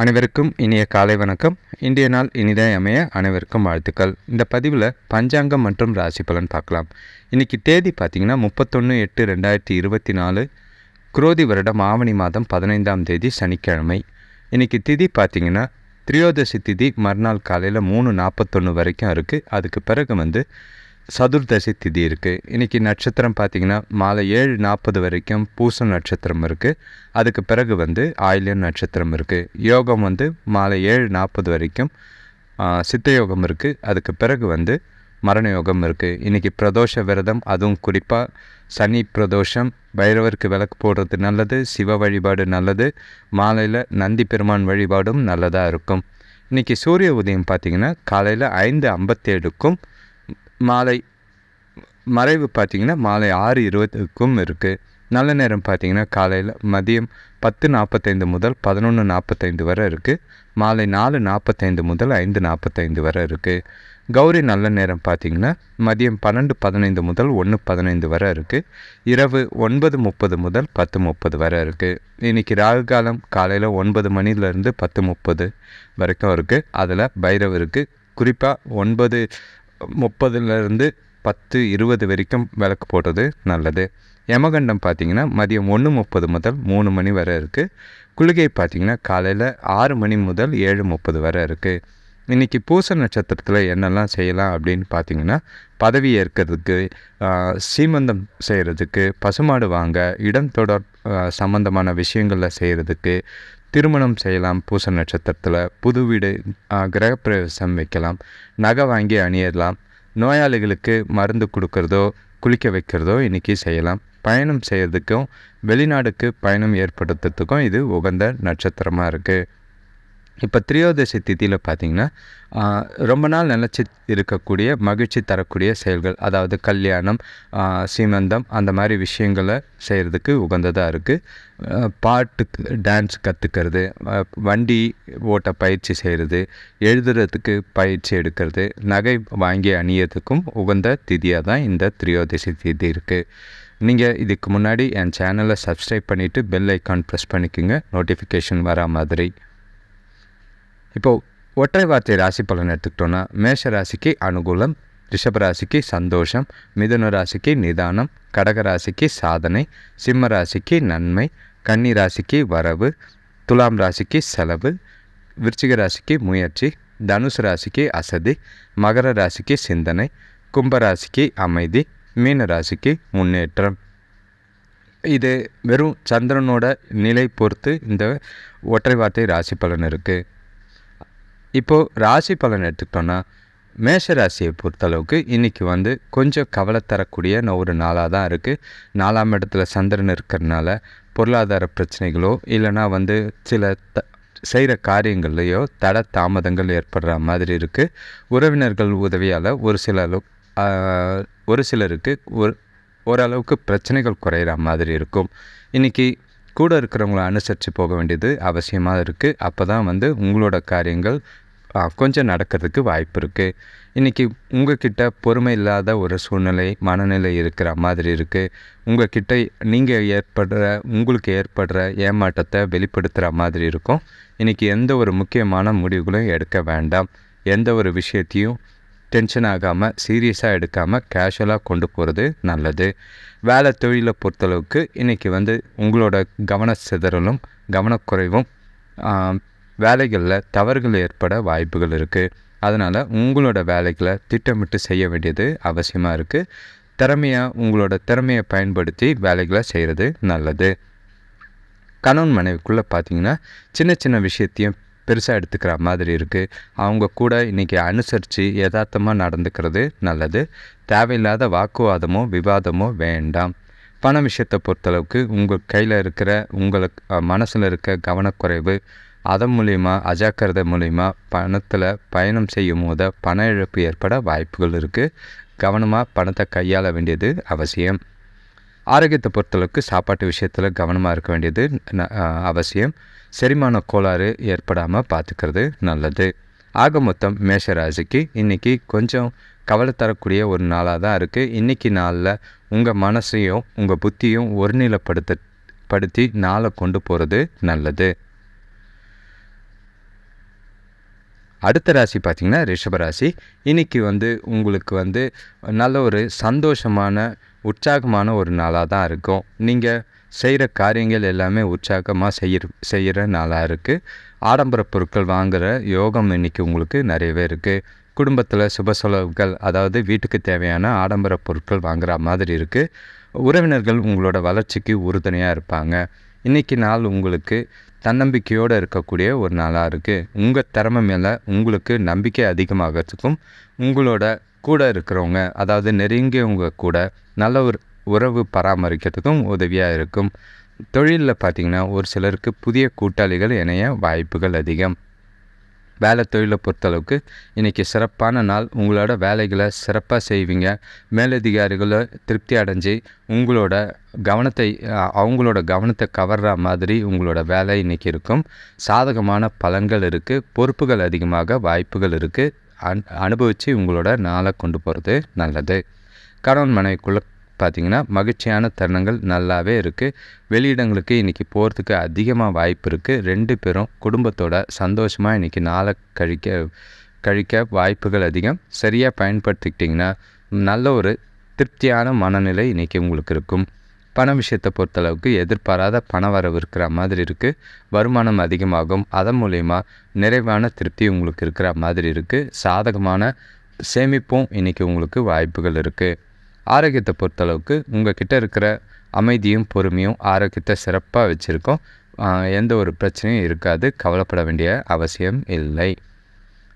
அனைவருக்கும் இனிய காலை வணக்கம். இன்றைய நாள் இனிதாய் அமைய அனைவருக்கும் வாழ்த்துக்கள். இந்த பதிவில் பஞ்சாங்கம் மற்றும் ராசி பலன் பார்க்கலாம். இன்றைக்கி தேதி பார்த்திங்கன்னா முப்பத்தொன்று எட்டு ரெண்டாயிரத்தி இருபத்தி நாலு. குரோதி வருடம் ஆவணி மாதம் பதினைந்தாம் தேதி சனிக்கிழமை. இன்றைக்கி திதி பார்த்திங்கன்னா திரியோதசி திதி மறுநாள் காலையில் மூணு நாற்பத்தொன்று வரைக்கும் இருக்குது அதுக்கு பிறகு வந்து சதுர்தசி திதி இருக்குது இன்றைக்கி நட்சத்திரம் பார்த்திங்கன்னா மாலை ஏழு நாற்பது வரைக்கும் பூச நட்சத்திரம் இருக்குது அதுக்கு பிறகு வந்து ஆயிலியன் நட்சத்திரம் இருக்குது யோகம் வந்து மாலை ஏழு நாற்பது வரைக்கும் சித்த யோகம் இருக்குது அதுக்கு பிறகு வந்து மரண யோகம் இருக்குது இன்றைக்கி பிரதோஷ விரதம் அதுவும் குறிப்பாக சனி பிரதோஷம் பைரவருக்கு விளக்கு போடுறது நல்லது சிவ வழிபாடு நல்லது மாலையில் நந்தி பெருமான் வழிபாடும் நல்லதாக இருக்கும். இன்றைக்கி சூரிய உதயம் பார்த்திங்கன்னா காலையில் ஐந்து ஐம்பத்தேழுக்கும் மாலை மறைவு பார்த்திங்கன்னா மாலை ஆறு இருபதுக்கும் இருக்குது நல்ல நேரம் பார்த்திங்கன்னா காலையில் மதியம் பத்து நாற்பத்தைந்து முதல் பதினொன்று நாற்பத்தைந்து வரை இருக்குது மாலை நாலு நாற்பத்தைந்து முதல் ஐந்து நாற்பத்தைந்து வரை இருக்குது கௌரி நல்ல நேரம் பார்த்திங்கன்னா மதியம் பன்னெண்டு பதினைந்து முதல் ஒன்று பதினைந்து வரை இருக்குது இரவு ஒன்பது முப்பது முதல் பத்து முப்பது வரை இருக்குது இன்றைக்கி ராகு காலம் காலையில் ஒன்பது மணிலேருந்து பத்து முப்பது வரைக்கும் இருக்குது அதில் பைரவ் இருக்குது குறிப்பாக ஒன்பது முப்பதுலேருந்து பத்து இருபது வரைக்கும் விளக்கு போடுறது நல்லது. யமகண்டம் பார்த்திங்கன்னா மதியம் ஒன்று முப்பது முதல் மூணு மணி வரை இருக்குது குளிகை பார்த்திங்கன்னா காலையில் ஆறு மணி முதல் ஏழு முப்பது வரை இருக்குது இன்றைக்கி பூச நட்சத்திரத்தில் என்னெல்லாம் செய்யலாம் அப்படின்னு பார்த்தீங்கன்னா பதவி ஏற்கிறதுக்கு சீமந்தம் செய்கிறதுக்கு பசுமாடு வாங்க இடம் தொடர் சம்மந்தமான விஷயங்களில் செய்கிறதுக்கு திருமணம் செய்யலாம் பூச நட்சத்திரத்தில் புது வீடு கிரகப்பிரவேசம் வைக்கலாம் நகை வாங்கி அணியலாம் நோயாளிகளுக்கு மருந்து கொடுக்கறதோ குளிக்க வைக்கிறதோ இன்றைக்கி செய்யலாம். பயணம் செய்கிறதுக்கும் வெளிநாடுக்கு பயணம் ஏற்படுத்துறதுக்கும் இது உகந்த நட்சத்திரமாக இருக்குது இப்போ திரியோதசி திதியில் பார்த்திங்கன்னா ரொம்ப நாள் நினச்சி இருக்கக்கூடிய மகிழ்ச்சி தரக்கூடிய செயல்கள் அதாவது கல்யாணம் சீமந்தம் அந்த மாதிரி விஷயங்களை செய்கிறதுக்கு உகந்ததாக இருக்குது பாட்டுக்கு டான்ஸ் கற்றுக்கிறது வண்டி ஓட்ட பயிற்சி செய்கிறது எழுதுறதுக்கு பயிற்சி எடுக்கிறது நகை வாங்கி அணியதுக்கும் உகந்த திதியாக தான் இந்த திரியோதசி திதி இருக்குது நீங்கள் இதுக்கு முன்னாடி என் சேனலை சப்ஸ்கிரைப் பண்ணிவிட்டு பெல் ஐக்கான் ப்ரெஸ் பண்ணிக்கோங்க. நோட்டிஃபிகேஷன் வரா மாதிரி. இப்போது ஒற்றை வார்த்தை ராசி பலன் எடுத்துக்கிட்டோன்னா மேஷ ராசிக்கு அனுகூலம் ரிஷப ராசிக்கு சந்தோஷம் மிதுன ராசிக்கு நிதானம் கடக ராசிக்கு சாதனை சிம்ம ராசிக்கு நன்மை கன்னி ராசிக்கு வரவு துலாம் ராசிக்கு செலவு விருச்சிக ராசிக்கு முயற்சி தனுசு ராசிக்கு அசதி மகர ராசிக்கு சிந்தனை கும்ப ராசிக்கு அமைதி மீன ராசிக்கு முன்னேற்றம். இது வெறும் சந்திரனோட நிலை பொறுத்து இந்த ஒற்றை வார்த்தை ராசி பலன் இருக்குது இப்போது ராசி பலன் எடுத்துக்கிட்டோன்னா மேஷ ராசியை பொறுத்தளவுக்கு இன்றைக்கி வந்து கொஞ்சம் கவலை தரக்கூடிய ஒரு நாளாக தான் இருக்குது நாலாம் இடத்துல சந்திரன் இருக்கிறதுனால பொருளாதார பிரச்சனைகளோ இல்லைனா வந்து சில த செய்கிற காரியங்கள்லையோ தட தாமதங்கள் ஏற்படுற மாதிரி இருக்குது உறவினர்கள் உதவியால் ஒரு சில ஒரு சிலருக்கு ஒரு ஓரளவுக்கு பிரச்சனைகள் குறையிற மாதிரி இருக்கும். இன்றைக்கி கூட இருக்கிறவங்கள அனுசரித்து போக வேண்டியது அவசியமாக இருக்குது அப்போ தான் வந்து உங்களோட காரியங்கள் கொஞ்சம் நடக்கிறதுக்கு வாய்ப்பு இருக்குது இன்றைக்கி உங்கள்கிட்ட பொறுமை இல்லாத ஒரு சூழ்நிலை மனநிலை இருக்கிற மாதிரி இருக்குது உங்கள்கிட்ட நீங்கள் ஏற்படுற உங்களுக்கு ஏற்படுற ஏமாற்றத்தை வெளிப்படுத்துகிற மாதிரி இருக்கும். இன்றைக்கி எந்த ஒரு முக்கியமான முடிவுகளும் எடுக்க வேண்டாம். எந்த ஒரு விஷயத்தையும் டென்ஷன் ஆகாமல் சீரியஸாக எடுக்காமல் கேஷுவலாக கொண்டு போகிறது நல்லது. வேலை தொழிலை பொறுத்தளவுக்கு இன்றைக்கி வந்து உங்களோட கவன சிதறலும் கவனக்குறைவும் வேலைகளில் தவறுகள் ஏற்பட வாய்ப்புகள் இருக்குது அதனால் உங்களோட வேலைகளை திட்டமிட்டு செய்ய வேண்டியது அவசியமாக இருக்குது திறமையாக உங்களோட திறமையை பயன்படுத்தி வேலைகளை செய்கிறது நல்லது. கணவன் மனைவிக்குள்ளே பார்த்தீங்கன்னா சின்ன சின்ன விஷயத்தையும் பெருசாக எடுத்துக்கிற மாதிரி இருக்குது அவங்க கூட இன்றைக்கி அனுசரித்து யதார்த்தமாக நடந்துக்கிறது நல்லது. தேவையில்லாத வாக்குவாதமோ விவாதமோ வேண்டாம். பண விஷயத்தை பொறுத்தளவுக்கு உங்கள் கையில் இருக்கிற உங்களுக்கு மனசில் இருக்க கவனக்குறைவு அதன் மூலிமா அஜாக்கிரதை மூலிமா பணத்தில் பயணம் செய்யும் போது பண இழப்பு ஏற்பட வாய்ப்புகள் இருக்குது கவனமாக பணத்தை கையாள வேண்டியது அவசியம். ஆரோக்கியத்தை பொறுத்தளவுக்கு சாப்பாட்டு விஷயத்தில் கவனமாக இருக்க வேண்டியது அவசியம். செரிமான கோளாறு ஏற்படாமல் பார்த்துக்கிறது நல்லது. ஆக மொத்தம் மேஷராசிக்கு இன்றைக்கி கொஞ்சம் கவலை தரக்கூடிய ஒரு நாளாக தான் இருக்குது இன்றைக்கி நாளில் உங்கள் மனசையும் உங்கள் புத்தியும் ஒருநிலைப்படுத்த படுத்தி நாளை கொண்டு போகிறது நல்லது. அடுத்த ராசி பார்த்திங்கன்னா ரிஷபராசி இன்றைக்கி வந்து உங்களுக்கு வந்து நல்ல ஒரு சந்தோஷமான உற்சாகமான ஒரு நாளாக தான் இருக்கும். நீங்கள் செய்கிற காரியங்கள் எல்லாமே உற்சாகமாக செய்கிற செய்கிற நாளாக இருக்குது ஆடம்பர பொருட்கள் வாங்குகிற யோகம் இன்றைக்கி உங்களுக்கு நிறையவே இருக்குது குடும்பத்தில் சுப செலவுகள் அதாவது வீட்டுக்கு தேவையான ஆடம்பர பொருட்கள் வாங்குகிற மாதிரி இருக்குது உறவினர்கள் உங்களோட வளர்ச்சிக்கு உறுதுணையாக இருப்பாங்க. இன்றைக்கி நாள் உங்களுக்கு தன்னம்பிக்கையோடு இருக்கக்கூடிய ஒரு நாளாக இருக்குது உங்கள் திறமை மேலே உங்களுக்கு நம்பிக்கை அதிகமாகிறதுக்கும் உங்களோட கூட இருக்கிறவங்க அதாவது நெருங்கியவங்க கூட நல்ல ஒரு உறவு பராமரிக்கிறதுக்கும் உதவியாக இருக்கும். தொழிலில் பார்த்திங்கன்னா ஒரு சிலருக்கு புதிய கூட்டாளிகள் இணைய வாய்ப்புகள் அதிகம். வேலை தொழிலை பொறுத்தளவுக்கு இன்றைக்கி சிறப்பான நாள். உங்களோட வேலைகளை சிறப்பாக செய்வீங்க. மேலதிகாரிகளை திருப்தி அடைஞ்சு உங்களோட கவனத்தை அவங்களோட கவனத்தை கவர்ற மாதிரி உங்களோட வேலை இன்றைக்கி இருக்கும். சாதகமான பலன்கள் இருக்குது பொறுப்புகள் அதிகமாக வாய்ப்புகள் இருக்குது அன் அனுபவித்து உங்களோட நாளை கொண்டு போகிறது நல்லது. கணவன் மனைவிக்குள்ளே பார்த்திங்கன்னா மகிழ்ச்சியான தருணங்கள் நல்லாவே இருக்குது வெளியிடங்களுக்கு இன்றைக்கி போகிறதுக்கு அதிகமாக வாய்ப்பு இருக்குது ரெண்டு பேரும் குடும்பத்தோட சந்தோஷமாக இன்றைக்கி நாளை கழிக்க கழிக்க வாய்ப்புகள் அதிகம். சரியாக பயன்படுத்திக்கிட்டிங்கன்னா நல்ல ஒரு திருப்தியான மனநிலை இன்றைக்கி உங்களுக்கு இருக்கும். பண விஷயத்தை பொறுத்தளவுக்கு எதிர்பாராத பண வரவு இருக்கிற மாதிரி இருக்குது வருமானம் அதிகமாகும். அதன் மூலயமா நிறைவான திருப்தி உங்களுக்கு இருக்கிற மாதிரி இருக்குது சாதகமான சேமிப்பும் இன்றைக்கி உங்களுக்கு வாய்ப்புகள் இருக்குது ஆரோக்கியத்தை பொறுத்தளவுக்கு உங்கள் கிட்டே இருக்கிற அமைதியும் பொறுமையும் ஆரோக்கியத்தை சிறப்பாக வச்சுருக்கோம். எந்த ஒரு பிரச்சனையும் இருக்காது. கவலைப்பட வேண்டிய அவசியம் இல்லை.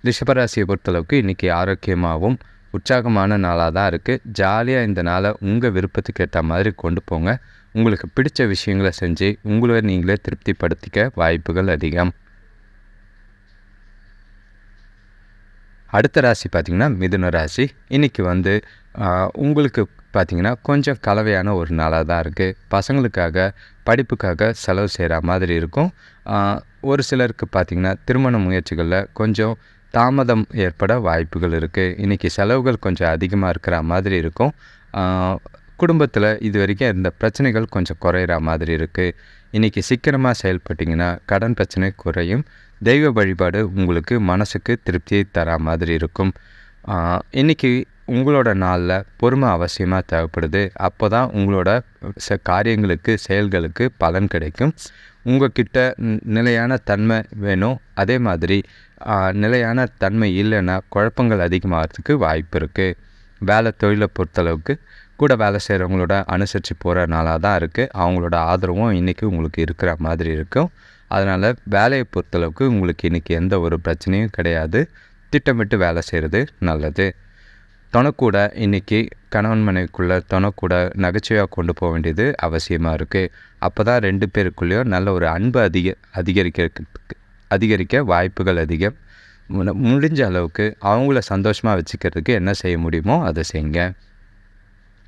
ரிஷபராசியை பொறுத்தளவுக்கு இன்றைக்கி ஆரோக்கியமாகவும் உற்சாகமான நாளாக தான் இருக்குது ஜாலியாக இந்த நாளை உங்கள் விருப்பத்துக்கு ஏற்ற மாதிரி கொண்டு போங்க. உங்களுக்கு பிடிச்ச விஷயங்களை செஞ்சு உங்களை நீங்களே திருப்திப்படுத்திக்க வாய்ப்புகள் அதிகம். அடுத்த ராசி பார்த்திங்கன்னா மிதுன ராசி. இன்றைக்கி வந்து உங்களுக்கு பார்த்திங்கன்னா கொஞ்சம் கலவையான ஒரு நாளாக தான் இருக்குது பசங்களுக்காக படிப்புக்காக செலவு செய்கிற மாதிரி இருக்கும். ஒரு சிலருக்கு பார்த்திங்கன்னா திருமண முயற்சிகளில் கொஞ்சம் தாமதம் ஏற்பட வாய்ப்புகள் இருக்குது இன்றைக்கி செலவுகள் கொஞ்சம் அதிகமாக இருக்கிற மாதிரி இருக்கும். குடும்பத்தில் இது வரைக்கும் இருந்த பிரச்சனைகள் கொஞ்சம் குறையிற மாதிரி இருக்குது இன்றைக்கி சீக்கிரமாக செயல்பட்டிங்கன்னா கடன் பிரச்சனை குறையும். தெய்வ வழிபாடு உங்களுக்கு மனசுக்கு திருப்தியை தர மாதிரி இருக்கும். இன்றைக்கி உங்களோட நாளில் பொறுமை அவசியமாக தேவைப்படுது. அப்போ தான் உங்களோட ச காரியங்களுக்கு செயல்களுக்கு பலன் கிடைக்கும். உங்கள்கிட்ட நிலையான தன்மை வேணும். அதே மாதிரி நிலையான தன்மை இல்லைன்னா குழப்பங்கள் அதிகமாகிறதுக்கு வாய்ப்பு இருக்குது வேலை தொழிலை பொறுத்தளவுக்கு கூட வேலை செய்கிறவங்களோட அனுசரித்து போகிற நாளாக தான் இருக்குது அவங்களோட ஆதரவும் இன்றைக்கி உங்களுக்கு இருக்கிற மாதிரி இருக்கும். அதனால் வேலையை பொறுத்தளவுக்கு உங்களுக்கு இன்றைக்கி எந்த ஒரு பிரச்சனையும் கிடையாது. திட்டமிட்டு வேலை செய்கிறது நல்லது. தொணக்கூட இன்றைக்கி கணவன் மனைவிக்குள்ளே தொணக்கூட நகைச்சுவையாக கொண்டு போக வேண்டியது அவசியமாக இருக்குது அப்போ தான் ரெண்டு பேருக்குள்ளேயும் நல்ல ஒரு அன்பு அதிக அதிகரிக்கிறதுக்கு அதிகரிக்க வாய்ப்புகள் அதிகம். முடிஞ்ச அளவுக்கு அவங்கள சந்தோஷமாக வச்சுக்கிறதுக்கு என்ன செய்ய முடியுமோ அதை செய்யுங்க.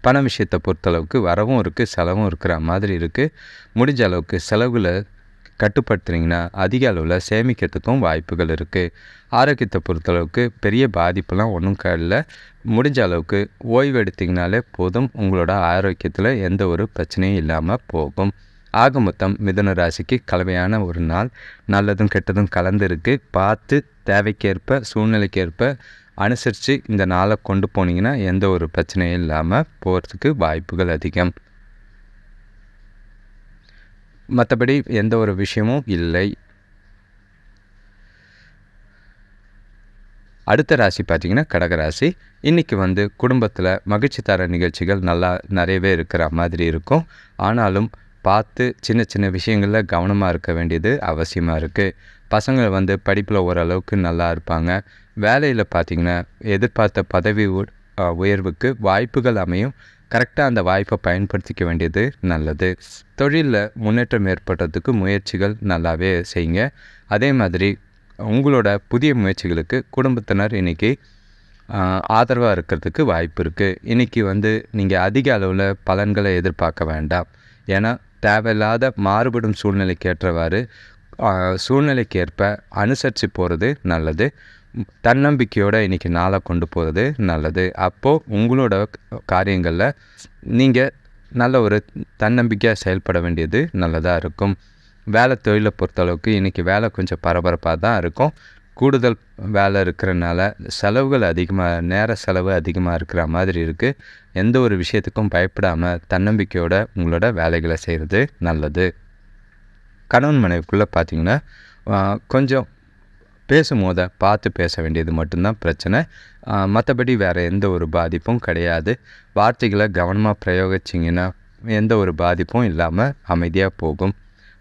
பண விஷயத்தை பொறுத்தளவுக்கு வரவும் இருக்குது செலவும் இருக்கிற மாதிரி இருக்குது முடிஞ்ச அளவுக்கு செலவில் கட்டுப்படுத்துனீங்கன்னா அதிக அளவில் சேமிக்கிறதுக்கும் வாய்ப்புகள் இருக்குது ஆரோக்கியத்தை பொறுத்தளவுக்கு பெரிய பாதிப்புலாம் ஒன்றும் இல்லை. முடிஞ்ச அளவுக்கு ஓய்வு எடுத்திங்கனாலே போதும். உங்களோட ஆரோக்கியத்தில் எந்த ஒரு பிரச்சனையும் இல்லாமல் போகும். ஆக மொத்தம் மிதன ராசிக்கு கலவையான ஒரு நாள். நல்லதும் கெட்டதும் கலந்துருக்கு. பார்த்து தேவைக்கேற்ப சூழ்நிலைக்கேற்ப அனுசரித்து இந்த நாளை கொண்டு போனீங்கன்னா எந்த ஒரு பிரச்சனையும் இல்லாமல் போகிறதுக்கு வாய்ப்புகள் அதிகம். மற்றபடி எந்த ஒரு விஷயமும் இல்லை. அடுத்த ராசி பார்த்திங்கன்னா கடகராசி இன்றைக்கி வந்து குடும்பத்தில் மகிழ்ச்சி தர நிகழ்ச்சிகள் நல்லா நிறையவே இருக்கிற மாதிரி இருக்கும். ஆனாலும் பார்த்து சின்ன சின்ன விஷயங்களில் கவனமாக இருக்க வேண்டியது அவசியமாக இருக்குது பசங்கள் வந்து படிப்பில் ஓரளவுக்கு நல்லா இருப்பாங்க. வேலையில் பார்த்திங்கன்னா எதிர்பார்த்த பதவி உயர்வுக்கு வாய்ப்புகள் அமையும். கரெக்டாக அந்த வாய்ப்பை பயன்படுத்திக்க வேண்டியது நல்லது. தொழிலில் முன்னேற்றம் ஏற்படுறதுக்கு முயற்சிகள் நல்லாவே செய்யுங்க. அதே மாதிரி உங்களோட புதிய முயற்சிகளுக்கு குடும்பத்தினர் இன்றைக்கி ஆதரவாக இருக்கிறதுக்கு வாய்ப்பு இருக்குது இன்றைக்கி வந்து நீங்கள் அதிக அளவில் பலன்களை எதிர்பார்க்க வேண்டாம். ஏன்னா தேவையில்லாத மாறுபடும் சூழ்நிலைக்கு ஏற்றவாறு சூழ்நிலைக்கேற்ப அனுசரித்து போகிறது நல்லது. தன்னம்பிக்கையோடு இன்றைக்கி நாளை கொண்டு போகிறது நல்லது. அப்போது உங்களோட காரியங்களில் நீங்கள் நல்ல ஒரு தன்னம்பிக்கையாக செயல்பட வேண்டியது நல்லதாக இருக்கும். வேலை தொழிலை பொறுத்தளவுக்கு இன்றைக்கி வேலை கொஞ்சம் பரபரப்பாக தான் இருக்கும். கூடுதல் வேலை இருக்கிறனால செலவுகள் அதிகமாக நேர செலவு அதிகமாக இருக்கிற மாதிரி இருக்குது எந்த ஒரு விஷயத்துக்கும் பயப்படாமல் தன்னம்பிக்கையோட உங்களோட வேலைகளை செய்கிறது நல்லது. கணவன் மனைவிக்குள்ளே பார்த்தீங்கன்னா கொஞ்சம் பேசும்போது பார்த்து பேச வேண்டியது மட்டும்தான் பிரச்சனை. மற்றபடி வேறு எந்த ஒரு பாதிப்பும் கிடையாது. வார்த்தைகளை கவனமாக பிரயோகிச்சிங்கன்னா எந்த ஒரு பாதிப்பும் இல்லாமல் அமைதியாக போகும்.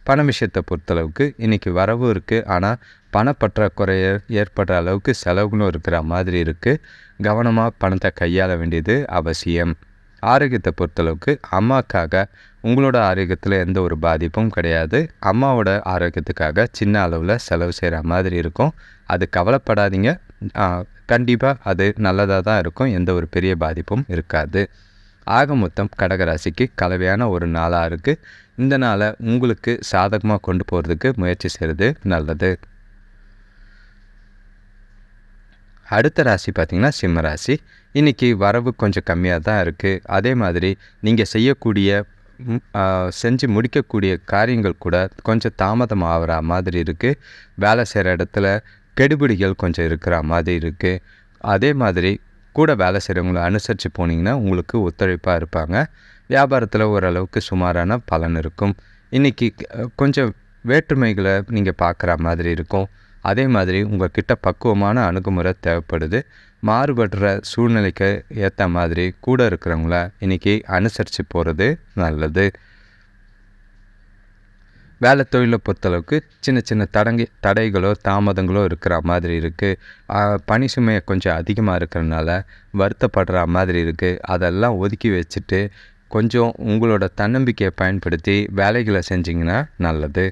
பண விஷயத்தை பொறுத்தளவுக்கு இன்றைக்கி வரவும் இருக்குது ஆனால் பணப்பற்றாக்குறை ஏற்படுற அளவுக்கு செலவுகளும் இருக்கிற மாதிரி இருக்குது கவனமாக பணத்தை கையாள வேண்டியது அவசியம். ஆரோக்கியத்தை பொறுத்தளவுக்கு அம்மாக்காக உங்களோட ஆரோக்கியத்தில் எந்த ஒரு பாதிப்பும் கிடையாது. அம்மாவோட ஆரோக்கியத்துக்காக சின்ன அளவில் செலவு செய்கிற மாதிரி இருக்கும். அது கவலைப்படாதீங்க. கண்டிப்பாக அது நல்லதாக தான் இருக்கும். எந்த ஒரு பெரிய பாதிப்பும் இருக்காது. ஆக மொத்தம் கடகராசிக்கு கலவையான ஒரு நாளாக இருக்குது இந்த நாளை உங்களுக்கு சாதகமாக கொண்டு போகிறதுக்கு முயற்சி செய்கிறது நல்லது. அடுத்த ராசி பார்த்திங்கன்னா சிம்ம ராசி. இன்றைக்கி வரவு கொஞ்சம் கம்மியாக தான் இருக்குது அதே மாதிரி நீங்கள் செய்யக்கூடிய செஞ்சு முடிக்கக்கூடிய காரியங்கள் கூட கொஞ்சம் தாமதம் ஆகிற மாதிரி இருக்குது வேலை செய்கிற இடத்துல கெடுபிடிகள் கொஞ்சம் இருக்கிற மாதிரி இருக்குது அதே மாதிரி கூட வேலை செய்கிறவங்கள அனுசரித்து போனீங்கன்னா உங்களுக்கு ஒத்துழைப்பாக இருப்பாங்க. வியாபாரத்தில் ஓரளவுக்கு சுமாரான பலன் இருக்கும். இன்றைக்கி கொஞ்சம் வேற்றுமைகளை நீங்கள் பார்க்குற மாதிரி இருக்கும். அதே மாதிரி உங்கள்கிட்ட பக்குவமான அணுகுமுறை தேவைப்படுது. மாறுபடுற சூழ்நிலைக்கு ஏற்ற மாதிரி கூட இருக்கிறவங்கள இன்றைக்கி அனுசரித்து போகிறது நல்லது. வேலை தொழிலை பொறுத்தளவுக்கு சின்ன சின்ன தடங்கி தடைகளோ தாமதங்களோ இருக்கிற மாதிரி இருக்குது பணி சுமையை கொஞ்சம் அதிகமாக இருக்கிறனால வருத்தப்படுற மாதிரி இருக்குது அதெல்லாம் ஒதுக்கி வச்சுட்டு கொஞ்சம் உங்களோட தன்னம்பிக்கையை பயன்படுத்தி வேலைகளை செஞ்சிங்கன்னா நல்லது.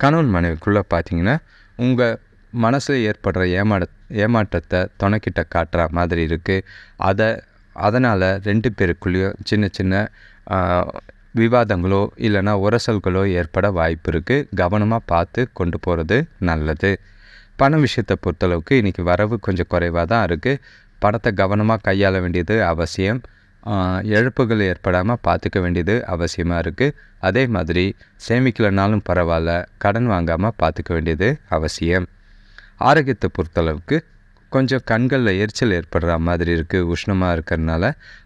கணவன் மனைவிக்குள்ளே பார்த்தீங்கன்னா உங்கள் மனசில் ஏற்படுற ஏமாட ஏமாற்றத்தை துணைக்கிட்ட காட்டுற மாதிரி இருக்குது அதை அதனால் ரெண்டு பேருக்குள்ளேயும் சின்ன சின்ன விவாதங்களோ இல்லைன்னா உரசல்களோ ஏற்பட வாய்ப்பு இருக்குது கவனமாக பார்த்து கொண்டு போகிறது நல்லது. பண விஷயத்தை பொறுத்தளவுக்கு இன்றைக்கி வரவு கொஞ்சம் குறைவாக தான் இருக்குது பணத்தை கவனமாக கையாள வேண்டியது அவசியம். இழப்புகள் ஏற்படாமல் பார்த்துக்க வேண்டியது அவசியமாக இருக்குது அதே மாதிரி சேமிக்கலைனாலும் பரவாயில்ல. கடன் வாங்காமல் பார்த்துக்க வேண்டியது அவசியம். ஆரோக்கியத்தை பொறுத்தளவுக்கு கொஞ்சம் கண்களில் எரிச்சல் ஏற்படுற மாதிரி இருக்குது உஷ்ணமாக இருக்கிறதுனால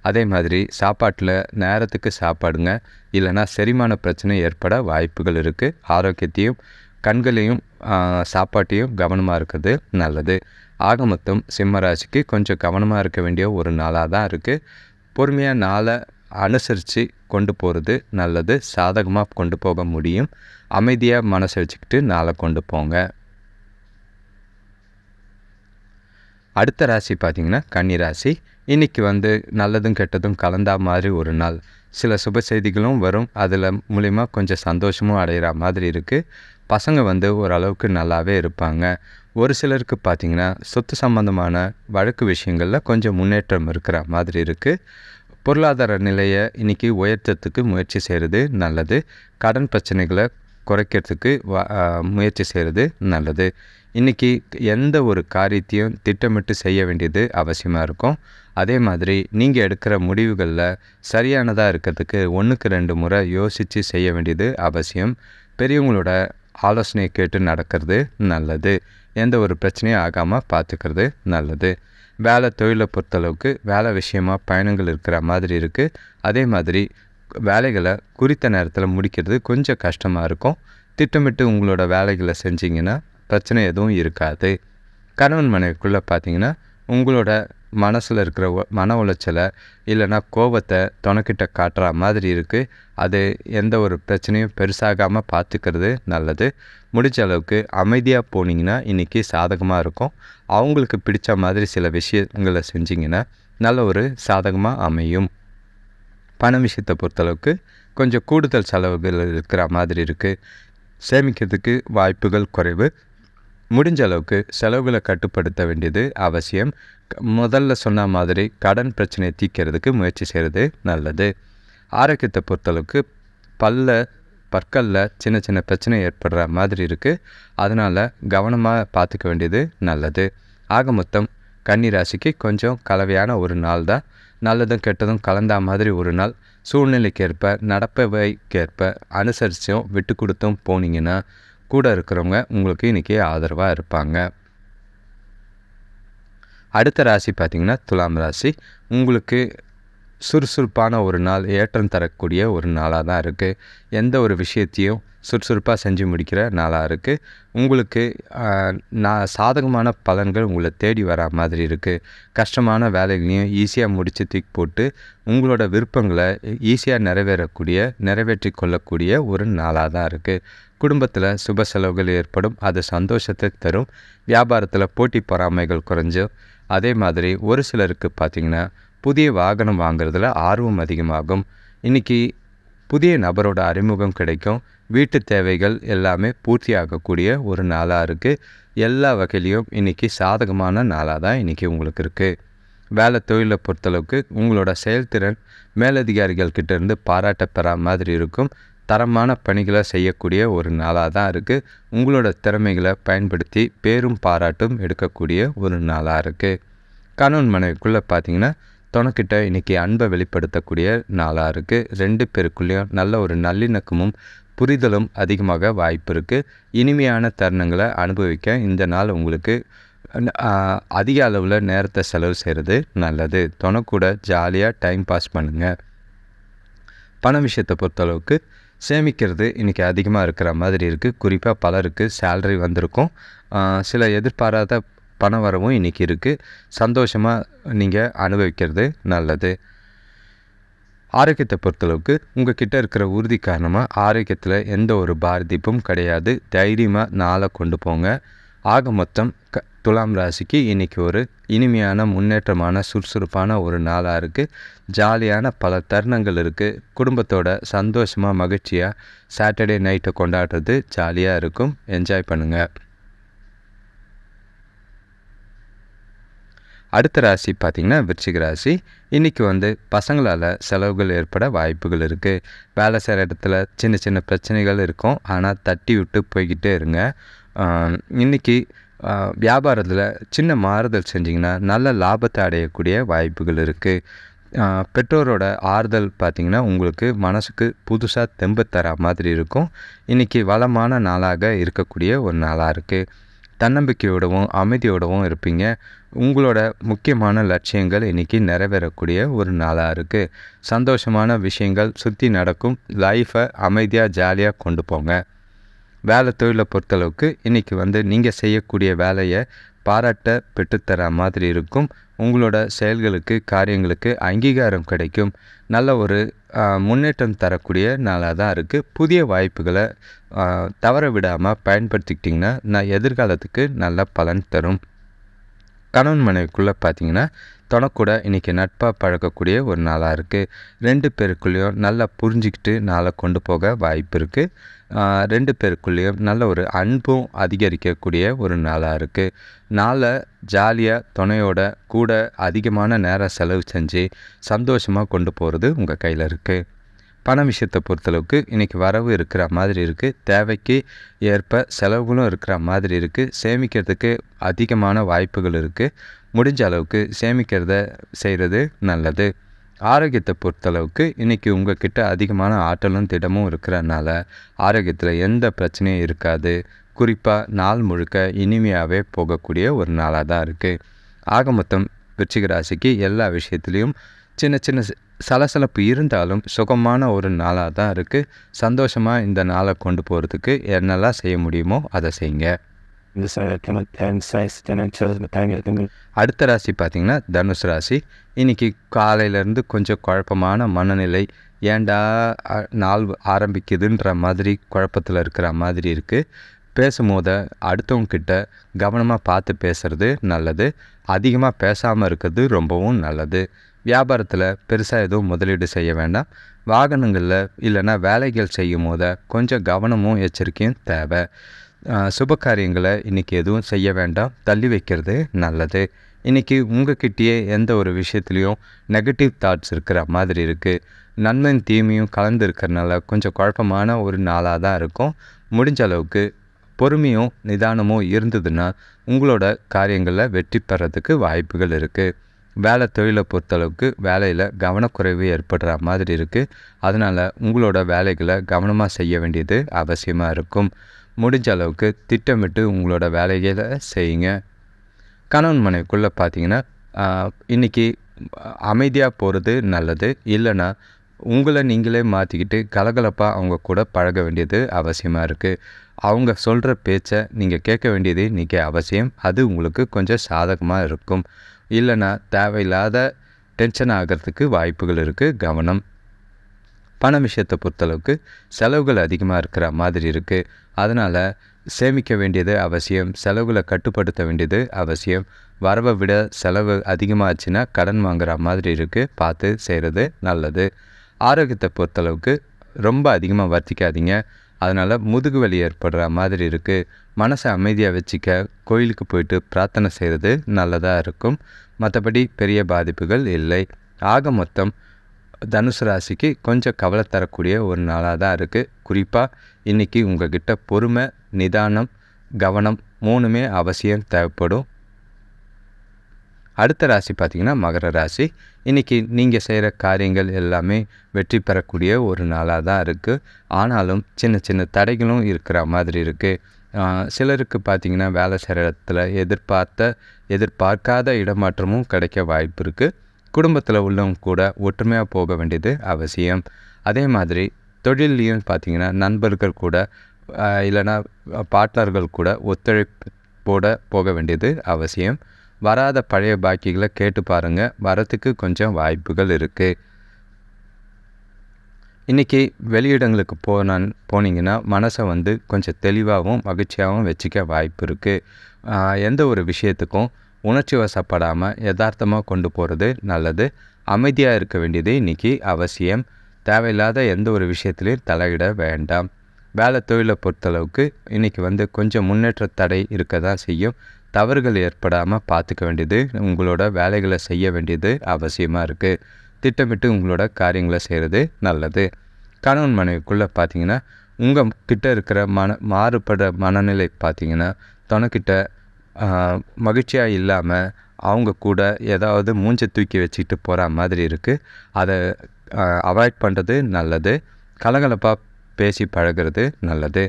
அதே மாதிரி சாப்பாட்டில் நேரத்துக்கு சாப்பாடுங்க இல்லைன்னா செரிமான பிரச்சனை ஏற்பட வாய்ப்புகள் இருக்குது ஆரோக்கியத்தையும் கண்களையும் சாப்பாட்டையும் கவனமாக இருக்கிறது நல்லது. ஆக மொத்தம் சிம்மராசிக்கு கொஞ்சம் கவனமாக இருக்க வேண்டிய ஒரு நாளாக தான் இருக்குது பொறுமையாக நாளை அனுசரித்து கொண்டு போகிறது நல்லது. சாதகமாக கொண்டு போக முடியும். அமைதியாக மனசை வச்சுக்கிட்டு நாளை கொண்டு போங்க. அடுத்த ராசி பார்த்தீங்கன்னா கன்னி ராசி இன்றைக்கி வந்து நல்லதும் கெட்டதும் கலந்தா மாதிரி ஒரு நாள். சில சுப செய்திகளும் வரும். அதில் மூலிமா கொஞ்சம் சந்தோஷமும் அடைகிற மாதிரி இருக்குது பசங்க வந்து ஓரளவுக்கு நல்லாவே இருப்பாங்க. ஒரு சிலருக்கு பார்த்தீங்கன்னா சொத்து சம்பந்தமான வழக்கு விஷயங்களில் கொஞ்சம் முன்னேற்றம் இருக்கிற மாதிரி இருக்குது பொருளாதார நிலையை இன்றைக்கி உயர்த்தத்துக்கு முயற்சி செய்கிறது நல்லது. கடன் பிரச்சனைகளை குறைக்கிறதுக்கு முயற்சி செய்கிறது நல்லது. இன்றைக்கி எந்த ஒரு காரியத்தையும் திட்டமிட்டு செய்ய வேண்டியது அவசியமாக இருக்கும். அதே மாதிரி நீங்கள் எடுக்கிற முடிவுகளில் சரியானதாக இருக்கிறதுக்கு ஒன்றுக்கு ரெண்டு முறை யோசித்து செய்ய வேண்டியது அவசியம். பெரியவங்களோட ஆலோசனையை கேட்டு நடக்கிறது நல்லது. எந்த ஒரு பிரச்சனையும் ஆகாமல் பார்த்துக்கிறது நல்லது. வேலை தொழிலை பொறுத்தளவுக்கு வேலை விஷயமா பயணங்கள் இருக்கிற மாதிரி இருக்குது அதே மாதிரி வேலைகளை குறித்த நேரத்தில் முடிக்கிறது கொஞ்சம் கஷ்டமாக இருக்கும். திட்டமிட்டு உங்களோட வேலைகளை செஞ்சிங்கன்னா பிரச்சனை எதுவும் இருக்காது. கணவன் மனைவிக்குள்ளே பார்த்தீங்கன்னா உங்களோட மனசில் இருக்கிற மன உளைச்சலை இல்லைன்னா கோபத்தை துணைக்கிட்ட காட்டுற மாதிரி இருக்குது அது எந்த ஒரு பிரச்சனையும் பெருசாகாமல் பார்த்துக்கிறது நல்லது. முடிஞ்ச அளவுக்கு அமைதியாக போனீங்கன்னா இன்றைக்கி சாதகமாக இருக்கும். அவங்களுக்கு பிடிச்ச மாதிரி சில விஷயங்களை செஞ்சிங்கன்னா நல்ல ஒரு சாதகமாக அமையும். பண விஷயத்தை பொறுத்தளவுக்கு கொஞ்சம் கூடுதல் செலவுகள் இருக்கிற மாதிரி இருக்குது சேமிக்கிறதுக்கு வாய்ப்புகள் குறைவு. முடிஞ்ச அளவுக்கு செலவுகளை கட்டுப்படுத்த வேண்டியது அவசியம். க- முதல்ல சொன்ன மாதிரி கடன் பிரச்சனையை தீர்க்கிறதுக்கு முயற்சி செய்கிறது நல்லது. ஆரோக்கியத்தை பொறுத்தளவுக்கு பல்ல பற்களில் சின்ன சின்ன பிரச்சனை ஏற்படுற மாதிரி இருக்குது அதனால் கவனமாக பார்த்துக்க வேண்டியது நல்லது. ஆக மொத்தம் கன்னி ராசிக்கு கொஞ்சம் கலவையான ஒரு நாள் தான். நல்லதும் கெட்டதும் கலந்த மாதிரி ஒரு நாள். சூழ்நிலைக்கேற்ப நடப்பவைக்கேற்ப அனுசரித்தும் விட்டு கொடுத்தும் போனீங்கன்னா கூட இருக்கிறவங்க உங்களுக்கு இன்றைக்கி ஆதரவாக இருப்பாங்க. அடுத்த ராசி பார்த்திங்கன்னா துலாம் ராசி. உங்களுக்கு சுறுசுறுப்பான ஒரு நாள் ஏற்றம் தரக்கூடிய ஒரு நாளாக தான் இருக்குது எந்த ஒரு விஷயத்தையும் சுறுசுறுப்பாக செஞ்சு முடிக்கிற நாளாக இருக்குது உங்களுக்கு நான் சாதகமான பலன்கள் உங்களை தேடி வர மாதிரி இருக்குது கஷ்டமான வேலைகளையும் ஈஸியாக முடித்து தூக்கி போட்டு உங்களோட விருப்பங்களை ஈஸியாக நிறைவேறக்கூடிய நிறைவேற்றி கொள்ளக்கூடிய ஒரு நாளாக தான் இருக்குது குடும்பத்தில் சுப செலவுகள் ஏற்படும் அது சந்தோஷத்தை தரும். வியாபாரத்தில் போட்டி பொறாமைகள் குறைஞ்சும் அதே மாதிரி ஒரு சிலருக்கு பார்த்திங்கன்னா புதிய வாகனம் வாங்குறதுல ஆர்வம் அதிகமாகும். இன்றைக்கி புதிய நபரோட அறிமுகம் கிடைக்கும். வீட்டு தேவைகள் எல்லாமே பூர்த்தி ஆகக்கூடிய ஒரு நாளாக இருக்குது எல்லா வகையிலையும் இன்றைக்கி சாதகமான நாளாக தான் இன்றைக்கி உங்களுக்கு இருக்குது வேலை தொழிலை பொறுத்தளவுக்கு உங்களோட செயல்திறன் மேலதிகாரிகள் கிட்டேருந்து பாராட்டப்பெறா மாதிரி இருக்கும். தரமான பணிகளை செய்யக்கூடிய ஒரு நாளாக தான் இருக்குது உங்களோட திறமைகளை பயன்படுத்தி பேரும் பாராட்டும் எடுக்கக்கூடிய ஒரு நாளாக இருக்குது கணவன் மனைவிக்குள்ளே பார்த்தீங்கன்னா துணைக்கிட்ட இன்றைக்கி அன்பை வெளிப்படுத்தக்கூடிய நாளாக இருக்குது ரெண்டு பேருக்குள்ளேயும் நல்ல ஒரு நல்லிணக்கமும் புரிதலும் அதிகமாக வாய்ப்பு இருக்குது இனிமையான தருணங்களை அனுபவிக்க இந்த நாள் உங்களுக்கு அதிக அளவில் நேரத்தை செலவு செய்கிறது நல்லது. துணை ஜாலியாக டைம் பாஸ் பண்ணுங்கள் பண விஷயத்தை பொறுத்தளவுக்கு சேமிக்கிறது இன்றைக்கி அதிகமாக இருக்கிற மாதிரி இருக்குது குறிப்பாக பலருக்கு சேல்ரி வந்திருக்கும். சில எதிர்பாராத பண வரவும் இன்றைக்கி இருக்குது சந்தோஷமாக நீங்கள் அனுபவிக்கிறது நல்லது. ஆரோக்கியத்தை பொறுத்தளவுக்கு உங்கள் கிட்டே இருக்கிற உறுதி காரணமாக ஆரோக்கியத்தில் எந்த ஒரு பாதிப்பும் கிடையாது. தைரியமாக நாளை கொண்டு போங்க. ஆக மொத்தம் க துலாம் ராசிக்கு இன்றைக்கி ஒரு இனிமையான முன்னேற்றமான சுறுசுறுப்பான ஒரு நாளாக இருக்குது ஜாலியான பல தருணங்கள் இருக்குது குடும்பத்தோட சந்தோஷமாக மகிழ்ச்சியாக சாட்டர்டே நைட்டை கொண்டாடுறது ஜாலியாக இருக்கும். என்ஜாய் பண்ணுங்கள் அடுத்த ராசி பார்த்திங்கன்னா விருச்சிக ராசி. இன்றைக்கி வந்து பசங்களால் செலவுகள் ஏற்பட வாய்ப்புகள் இருக்குது வேலை செய்கிற இடத்துல சின்ன சின்ன பிரச்சனைகள் இருக்கும். ஆனால் தட்டி விட்டு போய்கிட்டே இருங்க. இன்றைக்கி வியாபாரத்தில் சின்ன மாறுதல் செஞ்சிங்கன்னா நல்ல லாபத்தை அடையக்கூடிய வாய்ப்புகள் இருக்குது பெற்றோரோட ஆறுதல் பார்த்திங்கன்னா உங்களுக்கு மனசுக்கு புதுசாக தெம்பு தர மாதிரி இருக்கும். இன்றைக்கி வளமான நாளாக இருக்கக்கூடிய ஒரு நாளாக இருக்குது தன்னம்பிக்கையோடவும் அமைதியோடவும் இருப்பீங்க. உங்களோட முக்கியமான லட்சியங்கள் இன்றைக்கி நிறைவேறக்கூடிய ஒரு நாளாக இருக்குது சந்தோஷமான விஷயங்கள் சுற்றி நடக்கும். லைஃப்பை அமைதியாக ஜாலியாக கொண்டு போங்க. வேலை தொழிலை பொறுத்தளவுக்கு இன்றைக்கி வந்து நீங்கள் செய்யக்கூடிய வேலையை பாராட்ட பெற்றுத்தர மாதிரி இருக்கும். உங்களோட செயல்களுக்கு காரியங்களுக்கு அங்கீகாரம் கிடைக்கும். நல்ல ஒரு முன்னேற்றம் தரக்கூடிய நாளாக தான் இருக்குது புதிய வாய்ப்புகளை தவற விடாமல் பயன்படுத்திக்கிட்டிங்கன்னா நான் எதிர்காலத்துக்கு நல்ல பலன் தரும். கணவன் மனைவிக்குள்ளே பார்த்தீங்கன்னா தனக்கூட இன்றைக்கி நட்பாக பழக்கக்கூடிய ஒரு நாளாக இருக்குது ரெண்டு பேருக்குள்ளேயும் நல்லா புரிஞ்சிக்கிட்டு நாளை கொண்டு போக வாய்ப்பு இருக்குது ரெண்டு பேருக்குள்ளேயும் நல்ல ஒரு அன்பும் அதிகரிக்கக்கூடிய ஒரு நாளாக இருக்குது நாளை ஜாலியாக துணையோட கூட அதிகமான நேரம் செலவு செஞ்சு சந்தோஷமாக கொண்டு போகிறது உங்கள் கையில் இருக்குது பண விஷயத்தை பொறுத்தளவுக்கு இன்றைக்கி வரவு இருக்கிற மாதிரி இருக்குது தேவைக்கு ஏற்ப செலவுகளும் இருக்கிற மாதிரி இருக்குது சேமிக்கிறதுக்கு அதிகமான வாய்ப்புகள் இருக்குது முடிஞ்ச அளவுக்கு சேமிக்கிறத செய்கிறது நல்லது. ஆரோக்கியத்தை பொறுத்தளவுக்கு இன்றைக்கி உங்கள்கிட்ட அதிகமான ஆற்றலும் திடமும் இருக்கிறனால ஆரோக்கியத்தில் எந்த பிரச்சனையும் இருக்காது. குறிப்பாக நாள் முழுக்க இனிமையாகவே போகக்கூடிய ஒரு நாளாக தான் இருக்குது ஆக மொத்தம் விருச்சிக ராசிக்கு எல்லா விஷயத்துலேயும் சின்ன சின்ன சலசலப்பு இருந்தாலும் சுகமான ஒரு நாளாக தான் இருக்குது சந்தோஷமாக இந்த நாளை கொண்டு போகிறதுக்கு என்னெல்லாம் செய்ய முடியுமோ அதை செய்யுங்க. அடுத்த ராசி பார்த்திங்கன்னா தனுசு ராசி. இன்றைக்கி காலையிலேருந்து கொஞ்சம் குழப்பமான மனநிலை. ஏண்டா நாள் ஆரம்பிக்குதுன்ற மாதிரி குழப்பத்தில் இருக்கிற மாதிரி இருக்குது பேசும்போது அடுத்தவங்கிட்ட கவனமாக பார்த்து பேசுகிறது நல்லது. அதிகமாக பேசாமல் இருக்கிறது ரொம்பவும் நல்லது. வியாபாரத்தில் பெருசாக எதுவும் முதலீடு செய்ய வேண்டாம். வாகனங்களில் இல்லைன்னா வேலைகள் செய்யும் போது கொஞ்சம் கவனமும் எச்சரிக்கையும் தேவை. சுப காரியங்களை இன்றைக்கி எதுவும் செய்ய வேண்டாம். தள்ளி வைக்கிறது நல்லது. இன்றைக்கி உங்ககிட்டயே எந்த ஒரு விஷயத்துலேயும் நெகட்டிவ் தாட்ஸ் இருக்கிற மாதிரி இருக்குது நன்மையும் தீமையும் கலந்து இருக்கிறனால கொஞ்சம் குழப்பமான ஒரு நாளாக தான் இருக்கும். முடிஞ்ச அளவுக்கு பொறுமையும் நிதானமும் இருந்ததுன்னா உங்களோட காரியங்களில் வெற்றி பெறத்துக்கு வாய்ப்புகள் இருக்குது வேலை தொழிலை பொறுத்தளவுக்கு வேலையில் கவனக்குறைவு ஏற்படுற மாதிரி இருக்குது அதனால் உங்களோட வேலைகளை கவனமாக செய்ய வேண்டியது அவசியமாக இருக்கும். முடிஞ்ச அளவுக்கு திட்டமிட்டு உங்களோட வேலைகளை செய்யுங்க. கணவன் மனைவிக்குள்ளே பார்த்தீங்கன்னா இன்றைக்கி அமைதியாக போகிறது நல்லது. இல்லைன்னா உங்களை நீங்களே மாற்றிக்கிட்டு கலகலப்பாக அவங்க கூட பழக வேண்டியது அவசியமாக இருக்குது அவங்க சொல்கிற பேச்சை நீங்கள் கேட்க வேண்டியது இன்றைக்கி அவசியம். அது உங்களுக்கு கொஞ்சம் சாதகமாக இருக்கும். இல்லைன்னா தேவையில்லாத டென்ஷன் ஆகிறதுக்கு வாய்ப்புகள் இருக்குது கவனம். பண விஷயத்தை பொறுத்தளவுக்கு செலவுகள் அதிகமாக இருக்கிற மாதிரி இருக்குது அதனால் சேமிக்க வேண்டியது அவசியம் செலவுகளை கட்டுப்படுத்த வேண்டியது அவசியம். வரவை விட செலவு அதிகமாகச்சுன்னா கடன் வாங்குற மாதிரி இருக்குது பார்த்து செய்கிறது நல்லது. ஆரோக்கியத்தை பொறுத்தளவுக்கு ரொம்ப அதிகமாக வர்த்திக்காதீங்க. அதனால் முதுகு வலி ஏற்படுற மாதிரி இருக்குது மனசை அமைதியாக வச்சுக்க கோயிலுக்கு போயிட்டு பிரார்த்தனை செய்கிறது நல்லதாக இருக்கும். மற்றபடி பெரிய பாதிப்புகள் இல்லை. ஆக மொத்தம் தனுசு ராசிக்கு கொஞ்சம் கவலை தரக்கூடிய ஒரு நாளாக தான் இருக்குது குறிப்பாக இன்றைக்கி உங்கள்கிட்ட பொறுமை நிதானம் கவனம் மூணுமே அவசியம் தேவைப்படும். அடுத்த ராசி பார்த்திங்கன்னா மகர ராசி. இன்றைக்கி நீங்கள் செய்கிற காரியங்கள் எல்லாமே வெற்றி பெறக்கூடிய ஒரு நாளாக தான் இருக்குது ஆனாலும் சின்ன சின்ன தடைகளும் இருக்கிற மாதிரி இருக்குது சிலருக்கு பார்த்திங்கன்னா வேலை செய்கிற இடத்துல எதிர்பார்த்த எதிர்பார்க்காத இடமாற்றமும் கிடைக்க வாய்ப்பு இருக்குது குடும்பத்தில் உள்ளவங்க கூட ஒற்றுமையாக போக வேண்டியது அவசியம். அதே மாதிரி தொழிலையும் பார்த்திங்கன்னா நண்பர்கள் கூட இல்லைனா பார்ட்னர்கள் கூட ஒத்துழைப்பு போட போக வேண்டியது அவசியம். வராத பழைய பாக்கிகளை கேட்டு பாருங்கள் வரத்துக்கு கொஞ்சம் வாய்ப்புகள் இருக்குது இன்றைக்கி வெளியிடங்களுக்கு போனான் போனீங்கன்னா மனசை வந்து கொஞ்சம் தெளிவாகவும் மகிழ்ச்சியாகவும் வச்சுக்க வாய்ப்பு இருக்குது எந்த ஒரு விஷயத்துக்கும் உணர்ச்சி வசப்படாமல் யதார்த்தமாக கொண்டு போகிறது நல்லது. அமைதியாக இருக்க வேண்டியது இன்றைக்கி அவசியம். தேவையில்லாத எந்த ஒரு விஷயத்துலையும் தலையிட வேண்டாம். வேலை தொழிலை பொறுத்தளவுக்கு இன்றைக்கி வந்து கொஞ்சம் முன்னேற்ற தடை இருக்க தான் செய்யும். தவறுகள் ஏற்படாமல் பார்த்துக்க வேண்டியது உங்களோட வேலைகளை செய்ய வேண்டியது அவசியமாக இருக்குது திட்டமிட்டு உங்களோட காரியங்களை செய்கிறது நல்லது. கணவன் மனைவிக்குள்ளே பார்த்தீங்கன்னா உங்கள் கிட்ட இருக்கிற மன மாறுபடுற மனநிலை பார்த்தீங்கன்னா தனக்கிட்ட மகிழ்ச்சியாக இல்லாமல் அவங்க கூட ஏதாவது மூஞ்சை தூக்கி வச்சுக்கிட்டு போகிற மாதிரி இருக்குது அதை அவாய்ட் பண்ணுறது நல்லது. கலகலப்பாக பேசி பழகிறது நல்லது.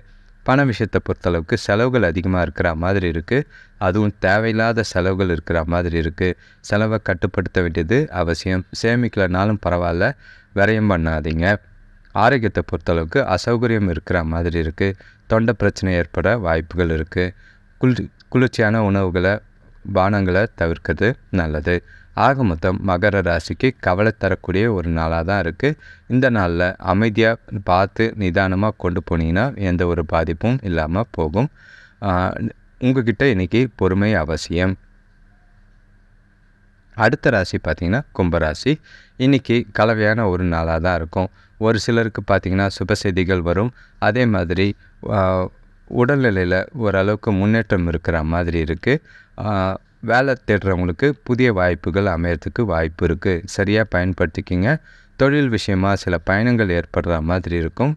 பண விஷயத்தை பொறுத்தளவுக்கு செலவுகள் அதிகமாக இருக்கிற மாதிரி இருக்குது அதுவும் தேவையில்லாத செலவுகள் இருக்கிற மாதிரி இருக்குது செலவை கட்டுப்படுத்த வேண்டியது அவசியம். சேமிக்கலனாலும் பரவாயில்ல. விரயம் பண்ணாதீங்க. ஆரோக்கியத்தை பொறுத்தளவுக்கு அசௌகரியம் இருக்கிற மாதிரி இருக்குது தொண்டை பிரச்சனை ஏற்பட வாய்ப்புகள் இருக்குது குளிர் குளிர்ச்சியான உணவுகளை பானங்களை தவிர்க்கிறது நல்லது. ஆக மொத்தம் மகர ராசிக்கு கவலை தரக்கூடிய ஒரு நாளாக தான் இருக்குது இந்த நாளில் அமைதியாக பார்த்து நிதானமாக கொண்டு போனீங்கன்னா எந்த ஒரு பாதிப்பும் இல்லாமல் போகும். உங்ககிட்ட இன்றைக்கி பொறுமை அவசியம். அடுத்த ராசி பார்த்திங்கன்னா கும்பராசி. இன்றைக்கி கலவையான ஒரு நாளாக தான் இருக்கும். ஒரு சிலருக்கு பார்த்திங்கன்னா சுப செய்திகள் வரும். அதே மாதிரி உடல்நிலையில் ஓரளவுக்கு முன்னேற்றம் இருக்கிற மாதிரி இருக்குது வேலை தேடுறவங்களுக்கு புதிய வாய்ப்புகள் அமையறதுக்கு வாய்ப்பு இருக்குது சரியாக பயன்படுத்திக்கிங்க. தொழில் விஷயமாக சில பயணங்கள் ஏற்படுற மாதிரி இருக்கும்.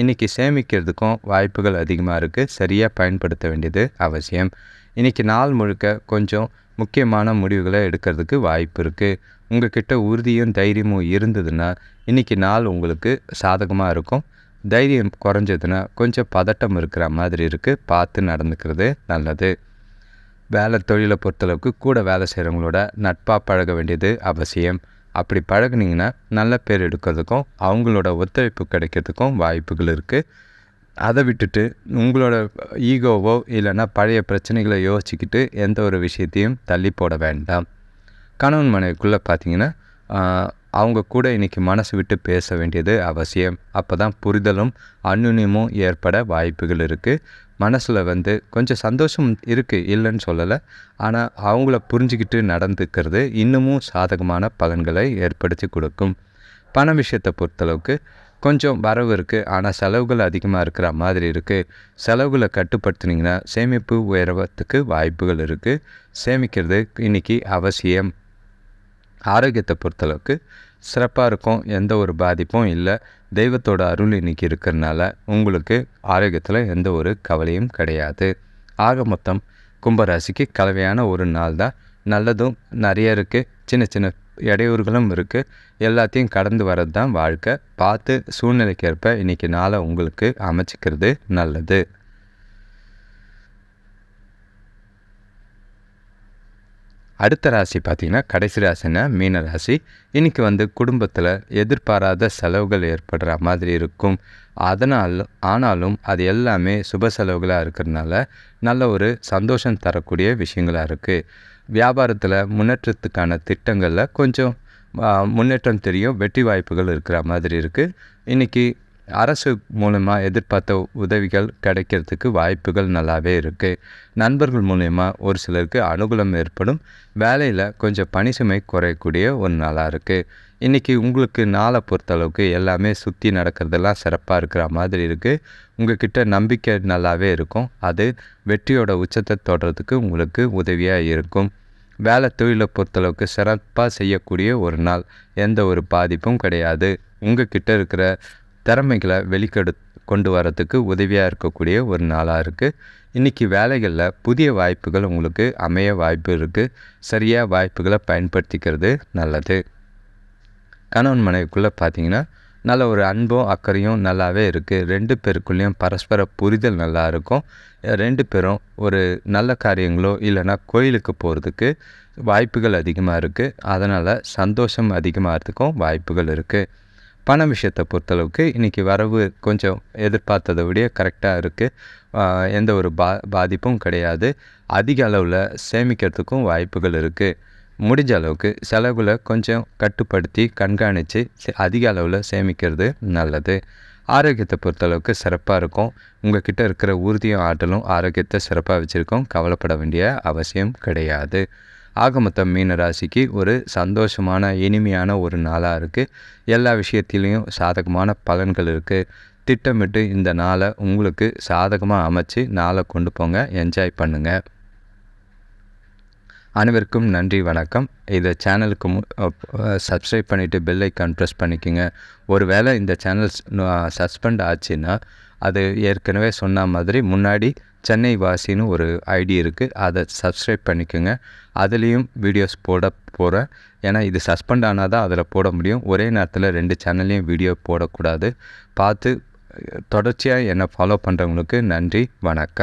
இன்றைக்கி சேமிக்கிறதுக்கும் வாய்ப்புகள் அதிகமாக இருக்குது சரியாக பயன்படுத்த வேண்டியது அவசியம். இன்றைக்கி நாள் முழுக்க கொஞ்சம் முக்கியமான முடிவுகளை எடுக்கிறதுக்கு வாய்ப்பு இருக்குது உங்கள்கிட்ட உறுதியும் தைரியமும் இருந்ததுன்னா இன்றைக்கி நாள் உங்களுக்கு சாதகமாக இருக்கும். தைரியம் குறைஞ்சதுன்னா கொஞ்சம் பதட்டம் இருக்கிற மாதிரி இருக்குது பார்த்து நடந்துக்கிறது நல்லது. வேலை தொழிலை பொறுத்தளவுக்கு கூட வேலை செய்கிறவங்களோட நட்பாக பழக வேண்டியது அவசியம். அப்படி பழகுனீங்கன்னா நல்ல பேர் எடுக்கிறதுக்கும் அவங்களோட ஒத்துழைப்பு கிடைக்கிறதுக்கும் வாய்ப்புகள் இருக்குது அதை விட்டுட்டு உங்களோட ஈகோவோ இல்லைன்னா பழைய பிரச்சனைகளை யோசிச்சுக்கிட்டு எந்த ஒரு விஷயத்தையும் தள்ளி போட வேண்டாம். கணவன் மனைவிக்குள்ளே பார்த்தீங்கன்னா அவங்க கூட இன்றைக்கி மனசு விட்டு பேச வேண்டியது அவசியம். அப்போ தான் புரிதலும் அந்யுன்யமும் ஏற்பட வாய்ப்புகள் இருக்குது மனசில் வந்து கொஞ்சம் சந்தோஷம் இருக்குது இல்லைன்னு சொல்லலை. ஆனால் அவங்கள புரிஞ்சுக்கிட்டு நடந்துக்கிறது இன்னமும் சாதகமான பலன்களை ஏற்படுத்தி கொடுக்கும். பண விஷயத்தை பொறுத்தளவுக்கு கொஞ்சம் வரவு இருக்குது ஆனால் செலவுகள் அதிகமாக இருக்கிற மாதிரி இருக்குது செலவுகளை கட்டுப்படுத்துனீங்கன்னா சேமிப்பு உயர்வத்துக்கு வாய்ப்புகள் இருக்குது சேமிக்கிறது இன்றைக்கி அவசியம். ஆரோக்கியத்தை பொறுத்தளவுக்கு சிறப்பாக இருக்கும் எந்த ஒரு பாதிப்பும் இல்லை. தெய்வத்தோட அருள் இன்றைக்கி இருக்கிறனால உங்களுக்கு ஆரோக்கியத்தில் எந்த ஒரு கவலையும் கிடையாது. ஆக மொத்தம் கும்பராசிக்கு கலவையான ஒரு நாள் தான். நல்லதும் நிறைய இருக்குது சின்ன சின்ன இடையூறுகளும் இருக்குது எல்லாத்தையும் கடந்து வர்றது தான் வாழ்க்கை. பார்த்து சூழ்நிலைக்கேற்ப இன்றைக்கி நாளை உங்களுக்கு அமைச்சிக்கிறது நல்லது. அடுத்த ராசி பார்த்திங்கன்னா கடைசி ராசினா மீன ராசி. இன்றைக்கி வந்து குடும்பத்தில் எதிர்பாராத செலவுகள் ஏற்படுற மாதிரி இருக்கும். அதனால் ஆனாலும் அது எல்லாமே சுப செலவுகளாக இருக்கிறதுனால நல்ல ஒரு சந்தோஷம் தரக்கூடிய விஷயங்களாக இருக்குது வியாபாரத்தில் முன்னேற்றத்துக்கான திட்டங்களில் கொஞ்சம் முன்னேற்றம் தெரியும் வெற்றி வாய்ப்புகள் இருக்கிற மாதிரி இருக்குது இன்றைக்கி அரசு மூலமாக எதிர்பார்த்த உதவிகள் கிடைக்கிறதுக்கு வாய்ப்புகள் நல்லாவே இருக்குது நண்பர்கள் மூலயமா ஒரு சிலருக்கு அனுகூலம் ஏற்படும். வேலையில் கொஞ்சம் பணி சுமை குறையக்கூடிய ஒரு நாளாக இருக்குது இன்றைக்கி உங்களுக்கு நாளை பொறுத்தளவுக்கு எல்லாமே சுற்றி நடக்கிறதெல்லாம் சிறப்பாக இருக்கிற மாதிரி இருக்குது உங்கள்கிட்ட நம்பிக்கை நல்லாவே இருக்கும். அது வெற்றியோட உச்சத்தை தொடர்றதுக்கு உங்களுக்கு உதவியாக இருக்கும். வேலை தொழிலை பொறுத்தளவுக்கு சிறப்பாக செய்யக்கூடிய ஒரு நாள். எந்த ஒரு பாதிப்பும் கிடையாது. உங்கள் கிட்ட இருக்கிற திறமைகளை வெளிக்கெடு கொண்டு வரத்துக்கு உதவியாக இருக்கக்கூடிய ஒரு நாளாக இருக்குது இன்றைக்கி வேலைகளில் புதிய வாய்ப்புகள் உங்களுக்கு அமைய வாய்ப்பு இருக்குது சரியாக வாய்ப்புகளை பயன்படுத்திக்கிறது நல்லது. கணவன் மனைவிக்குள்ளே பார்த்தீங்கன்னா நல்ல ஒரு அன்பும் அக்கறையும் நல்லாவே இருக்குது ரெண்டு பேருக்குள்ளேயும் பரஸ்பர புரிதல் நல்லா இருக்கும். ரெண்டு பேரும் ஒரு நல்ல காரியங்களோ இல்லைன்னா கோயிலுக்கு போகிறதுக்கு வாய்ப்புகள் அதிகமாக இருக்குது அதனால் சந்தோஷம் அதிகமாகிறதுக்கும் வாய்ப்புகள் இருக்குது பண விஷயத்தை பொறுத்தளவுக்கு இன்றைக்கி வரவு கொஞ்சம் எதிர்பார்த்ததை விட கரெக்டாக இருக்குது எந்த ஒரு பா பாதிப்பும் கிடையாது. அதிக அளவில் சேமிக்கிறதுக்கும் வாய்ப்புகள் இருக்குது முடிஞ்ச அளவுக்கு செலவில் கொஞ்சம் கட்டுப்படுத்தி கண்காணித்து அதிக அளவில் சேமிக்கிறது நல்லது. ஆரோக்கியத்தை பொறுத்தளவுக்கு சிறப்பாக இருக்கும். உங்கள் கிட்டே இருக்கிற உறுதியும் ஆற்றலும் ஆரோக்கியத்தை சிறப்பாக வச்சுருக்கோம். கவலைப்பட வேண்டிய அவசியம் கிடையாது. ஆக மொத்தம் மீன ராசிக்கு ஒரு சந்தோஷமான இனிமையான ஒரு நாளாக இருக்குது எல்லா விஷயத்திலையும் சாதகமான பலன்கள் இருக்குது திட்டமிட்டு இந்த நாளை உங்களுக்கு சாதகமாக அமைச்சு நாளை கொண்டு போங்க. என்ஜாய் பண்ணுங்கள் அனைவருக்கும் நன்றி வணக்கம். இதை சேனலுக்கு சப்ஸ்கிரைப் பண்ணிவிட்டு பெல் ஐக்கான் ப்ரெஸ் பண்ணிக்கோங்க. ஒரு வேளை இந்த சேனல் சஸ்பெண்ட் ஆச்சுன்னா அது ஏற்கனவே சொன்ன மாதிரி முன்னாடி சென்னை வாசின்னு ஒரு ஐடி இருக்குது அதை சப்ஸ்கிரைப் பண்ணிக்கோங்க. அதுலேயும் வீடியோஸ் போட போகிறேன் ஏன்னா இது சஸ்பெண்ட் ஆனால் தான் அதில் போட முடியும். ஒரே நேரத்தில் ரெண்டு சேனல்லையும் வீடியோ போடக்கூடாது. பார்த்து தொடர்ச்சியாக என்னை ஃபாலோ பண்ணுறவங்களுக்கு நன்றி வணக்கம்.